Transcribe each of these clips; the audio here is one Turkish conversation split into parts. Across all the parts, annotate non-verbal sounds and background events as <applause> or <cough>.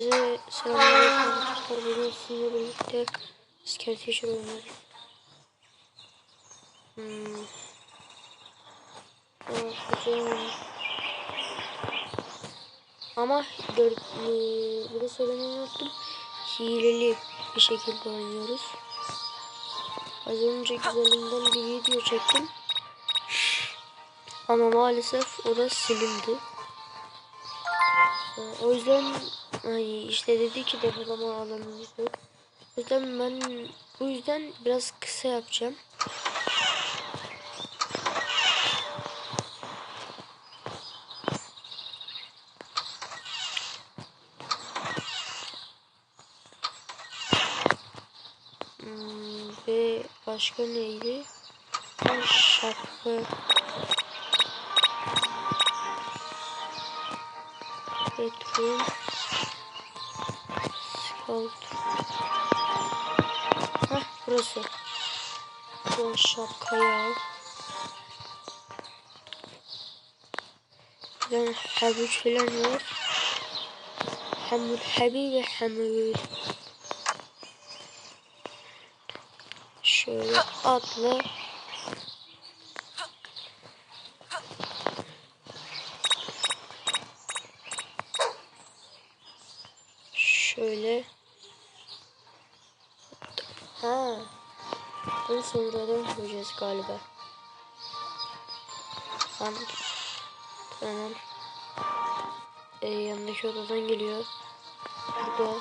Size selamünaleyküm. Bugün sizinle birlikte Scarface oynuyoruz. Hmm. Evet, hocam. Ama gör, e, de söylemeyi unuttum. Hileli bir şekilde oynuyoruz. Az önce güzelinden bir video çektim. Ama maalesef o da silindi. O yüzden hani işte dedi ki depolama alanımız yok. O yüzden ben bu yüzden biraz kısa yapacağım. Hmm, ve başka neydi? Şapka. Bedroom. Scout. Hah burası. Bu şapkayı al. Lan havuç falan var. Hamur habi ve hamur. Şöyle atla. Şöyle. Ha. Bunu sonradan koyacağız galiba. Tamam. Tamam. Ee, yanındaki odadan geliyor. Burada.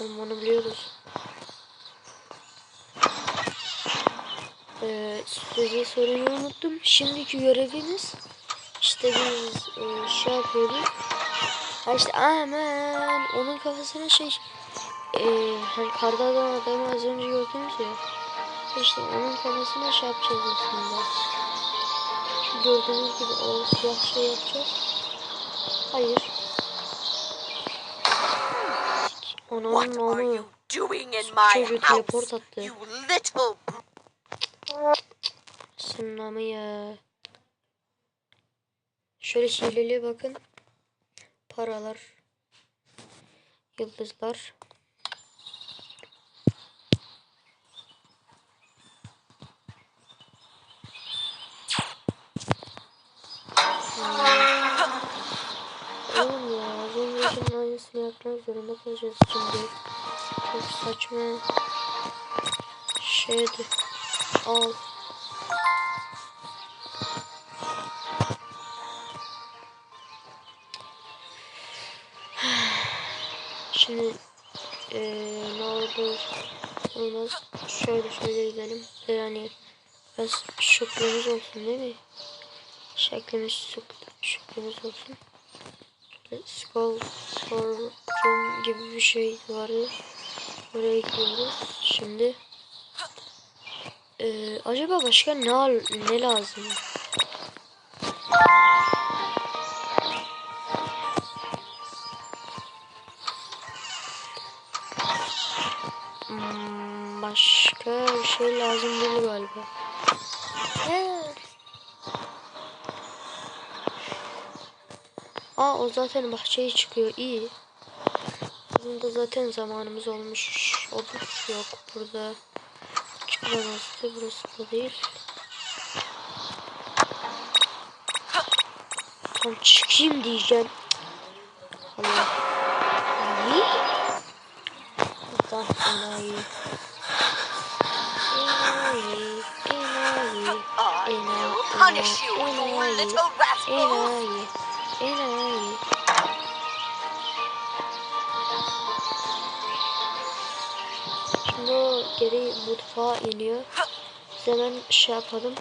Oğlum onu biliyoruz. Ee, size söylemeyi unuttum. Şimdiki görevimiz işte biz e, şey yapıyoruz. Ha işte aman onun kafasına şey e, hani karda adam adamı az önce gördünüz ya. İşte onun kafasına şey yapacağız aslında. Şu gördüğünüz gibi o siyah şey yapacağız. Hayır. Onun onu in my çocuğu teleport attı. Ya. Şöyle hileli bakın. Paralar. Yıldızlar. Oğlum ya az öncekinin aynısını yapmak zorunda kalacağız şimdi. Çok saçma. Şeydi. Al. Şimdi eee ne oldu? Olmaz. Şöyle şöyle gidelim. Yani biraz şükrümüz olsun değil mi? Şeklimiz şük- şükrümüz olsun. Skull forum gibi bir şey vardı. Oraya gidiyoruz. Şimdi eee, acaba başka ne ne lazım? Başka bir şey lazım değil galiba. Evet. Aa o zaten bahçeye çıkıyor iyi. Bizim de zaten zamanımız olmuş. O da yok burada. Çıkmamazdı burası da değil. Tam çıkayım diyeceğim. Allah. Ne? Tam enayi. Punish you, you little rascal. Enayi. Enayi. Şimdi o geri mutfağa iniyor. Biz hemen şey yapalım.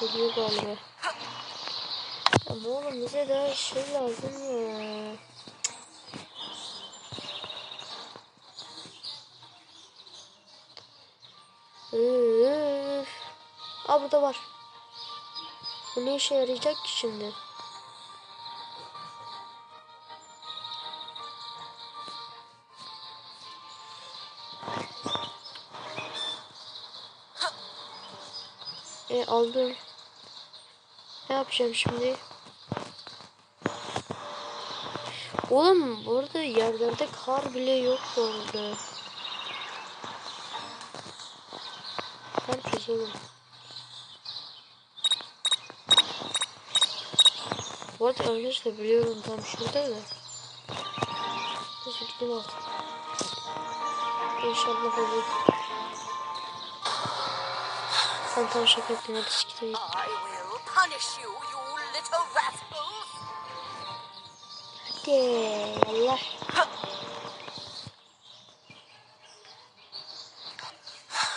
Geliyor galiba. Ama oğlum bize daha şey lazım ya. Aa burada var. Bu ne işe yarayacak ki şimdi? E aldım. Ne yapacağım şimdi? Oğlum burada yerlerde kar bile yok bu arada. Kar Bu arada arkadaşlar biliyorum tam şurada da. Neyse gidelim artık. İnşallah olur. Ben tam şaka ettim hadi siktir git. I will punish you, you little rascals. Hadi Allah.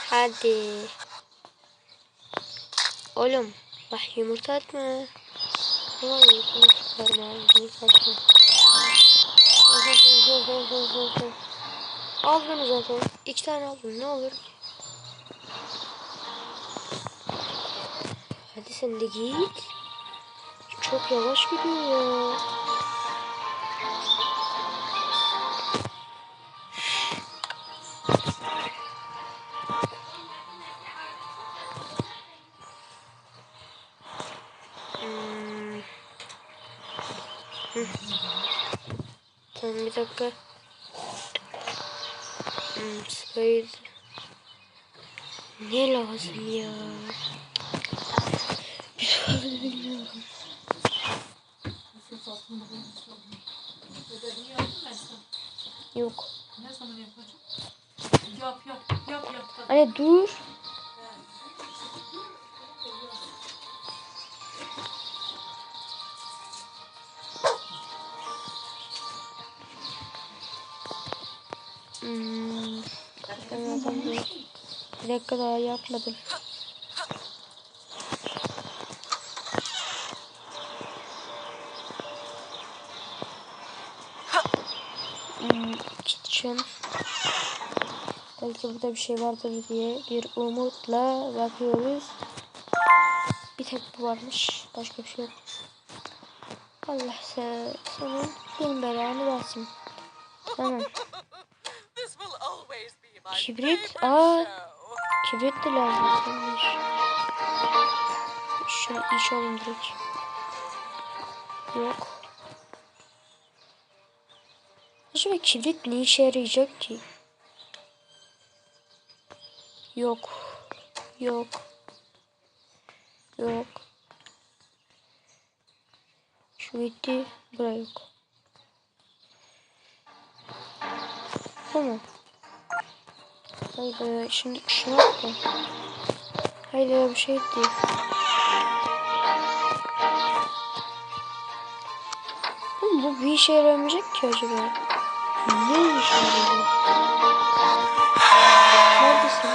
Hadi. Oğlum bak yumurta atma. Vallahi yumurta atma. Yumurta atma. Aldım zaten. İki tane aldım. Ne olur? Hadi sen de git. Çok yavaş gidiyor ya. Tamam bir dakika. Hmm, Spade. Ne lazım ya? Bir şey bilmiyorum. Yok. Ne zaman yapacağım? Yap yap yap yap. Anne dur. Hmm. ben yapamıyorum. Bir dakika daha yapmadım. Hmm, kitchen. Belki burada bir şey vardır diye bir umutla bakıyoruz. Bir tek bu varmış. Başka bir şey yok. Allah se senin bin belanı versin. Tamam. Kibrit. Aa, kibrit de lazım. sanmış. Şunu iç oğlum direkt. Yok. Acaba kibrit ne işe yarayacak ki? Yok. Yok. Yok. Şu gitti. Bura yok. Tamam. Haydi şimdi şuna bakın. Haydi bir şey değil. Oğlum bu bir işe yaramayacak ki acaba. Ne işe yarayacak? Neredesin?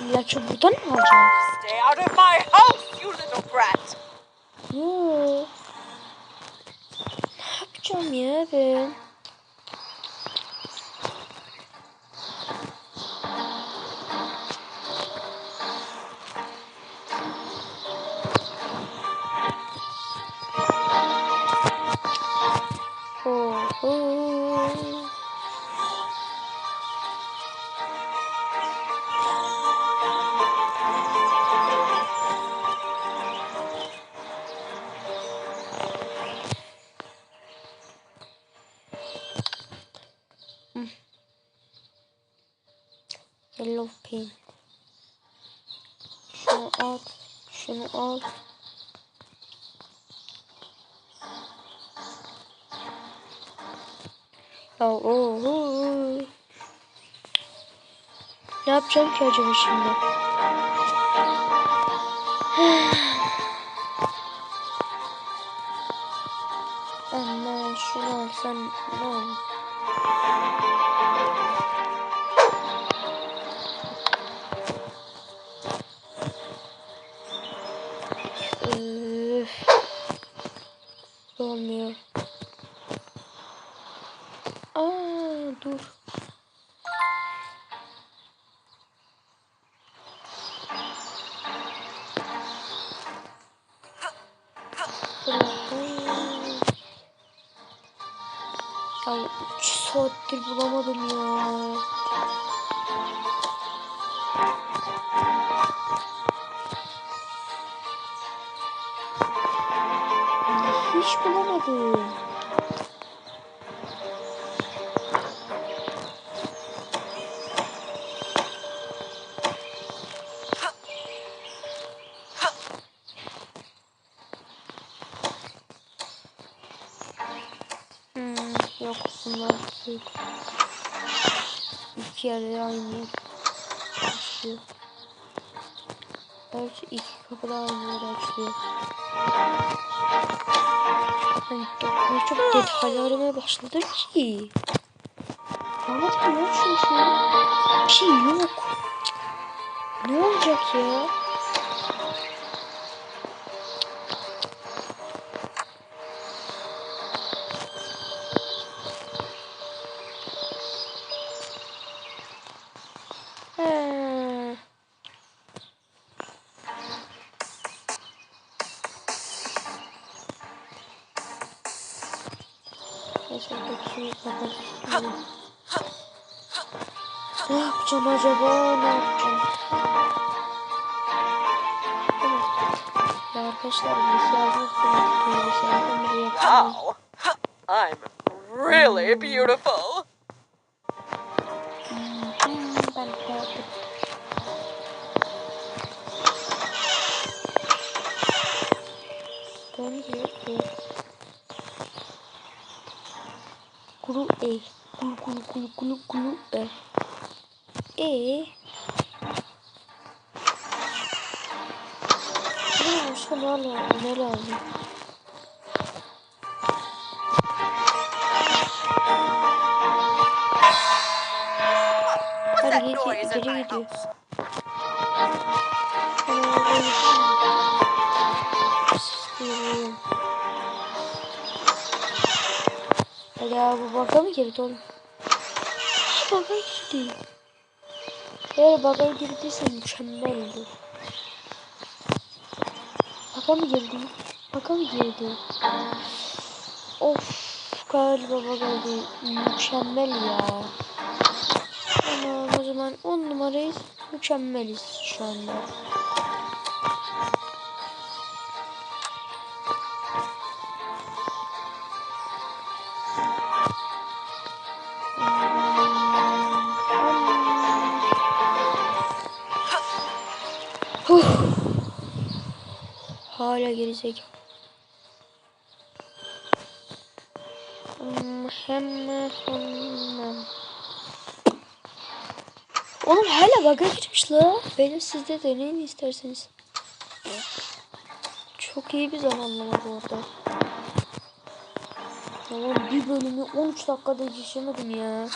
İlaçı buradan mı alacağım? Stay out of my house, you little brat. Yo. Ne yapacağım Paint. Şunu al. Şunu al. Ya oho. Ne yapacağım ki acaba şimdi? <sighs> Ama şunu alsam ne olur? Äh. 明 Hiç bulamadım. Başladım ki. Anlatayım ya şu şu. Bir şey yok. Ne olacak ya? Ne yapacağım acaba? Ne yapacağım? Tamam. Ya arkadaşlar bilgisayarda bilgisayarda bir yapacağım. Wow. I'm really beautiful. Başka ne lazım? Ne lazım? Hadi geri, geri gidiyor. ya bu baka mı girdi oğlum? Baka girdi. Eğer baka girdiyse mükemmeldi. Baka mı girdi? Baka mı girdi? Of galiba girdi. Mükemmel ya. Ama o zaman 10 numarayız. Mükemmeliz şu anda. Hala gerizekalı. Hmm, Hemen hemen. Oğlum hala bug'a girmiş la. Benim sizde deneyin isterseniz. Çok iyi bir zamanlama bu arada. Oğlum bir bölümü 13 dakikada geçemedim ya.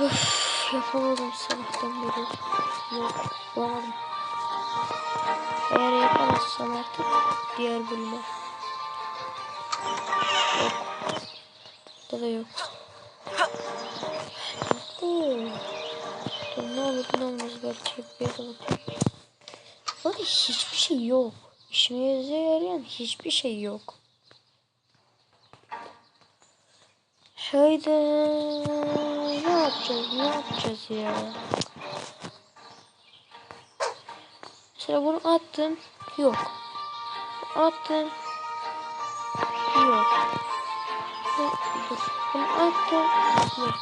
Öf, yapamadım sabahtan beri. Yok, yapamadım. Eğer yapamazsam artık diğer bölüme. Yok. Burada da yok. Oo. Dur ne olur ne olmaz belki bir yere bakayım. Burada hiçbir şey yok. İşimize yarayan hiçbir şey yok. Hayda ne yapacağız ne yapacağız ya? Mesela bunu attım yok. Attım yok. Bunu attım yok.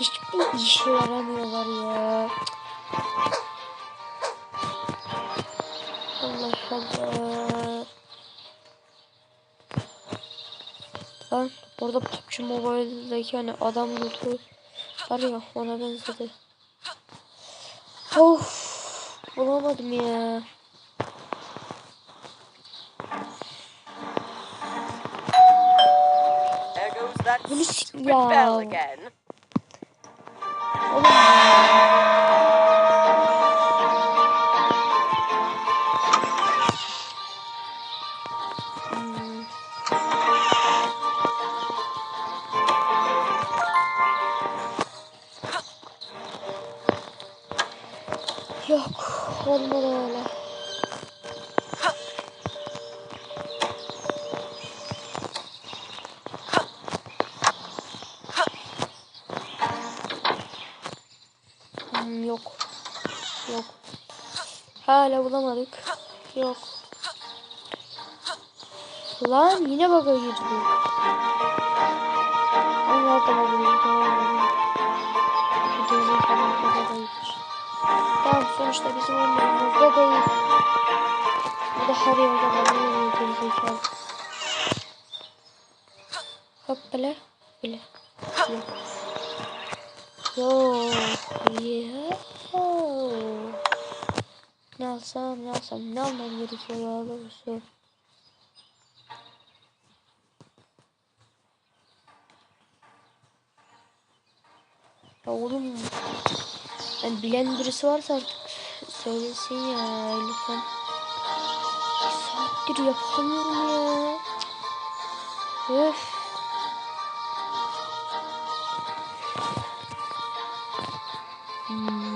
Hiçbir işe yaramıyorlar ya. Allah Allah. Lan orada PUBG Mobile'daki hani adam lootu var ya ona benzedi. Of bulamadım ya. There goes that Bunu ya. bell again. Oğlum Hala bulamadık. Yok. Lan yine bug'a girdi. Allah da bug'a girdi. Bu gerizekalı kadar değilmiş. Tamam sonuçta bizim umurumuzda değil. Bu da her yerde kalıyor gerizekalı. Hop böyle. Böyle. Yok. Yok. Yo. Ne alsam ne alsam ne almam gerekiyor daha doğrusu. Ya oğlum yani bilen birisi varsa artık söylesin ya lütfen. Bir saattir yapamıyorum ya. Öf. Hmm.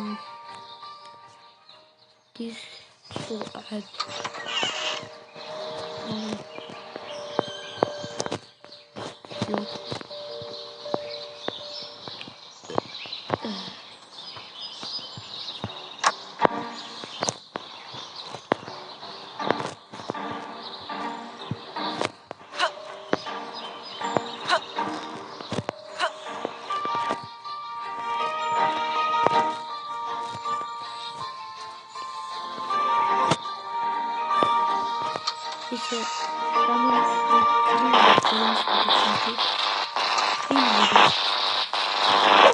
基础爱。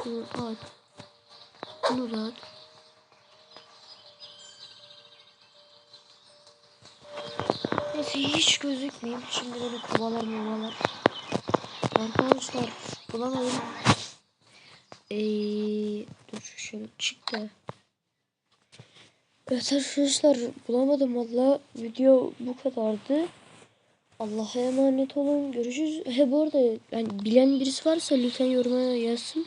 Bunu at. Bunu at. Neyse hiç gözükmeyeyim. Şimdi beni kovalar movalar. Arkadaşlar bulamadım. Ee, dur şöyle çık da. Evet arkadaşlar bulamadım valla. Video bu kadardı. Allah'a emanet olun. Görüşürüz. He bu arada yani bilen birisi varsa lütfen yoruma yazsın.